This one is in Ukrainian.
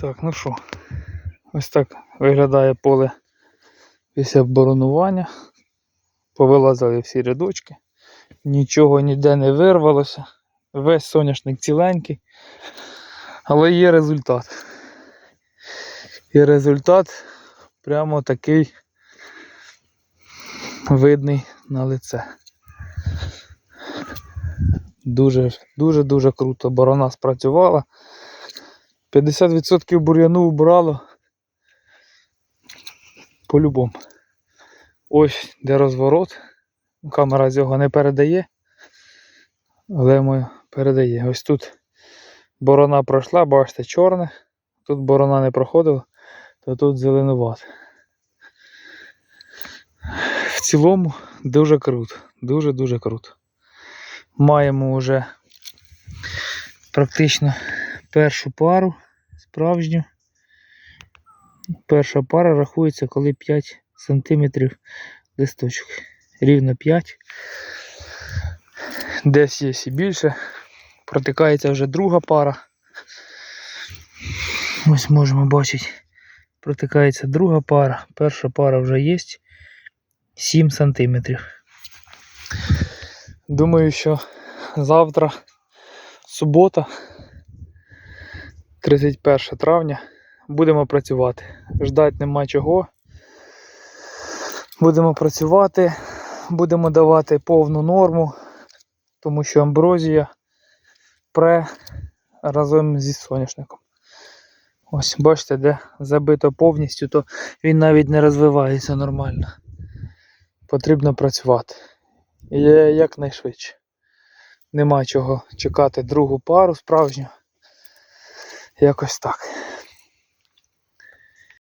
Так, ну що, ось так виглядає поле після оборонування. Повилазили всі рядочки. Нічого ніде не вирвалося. Весь соняшник ціленький. Але є результат. І результат прямо такий видний на лице. Дуже, дуже, дуже круто. Борона спрацювала. 50% бур'яну убрало. По-любому. Ось де розворот. Камера з його не передає. Але моя передає. Ось тут борона пройшла, бачите, чорне. Тут борона не проходила, то тут зеленуват. В цілому дуже круто. Дуже-дуже круто. Маємо вже практично першу пару справжню. Перша пара рахується, коли 5 см листочок. Рівно 5. Десь є і більше. Протикається вже друга пара. Ось можемо бачити. Протикається друга пара. Перша пара вже є 7 см. Думаю, що завтра субота, 31 травня, будемо працювати. Ждати нема чого. Будемо працювати, будемо давати повну норму, тому що амброзія пре разом зі соняшником. Ось бачите, де забито повністю, то він навіть не розвивається нормально. Потрібно працювати. І якнайшвидше. Нема чого чекати другу пару справжню. Якось так.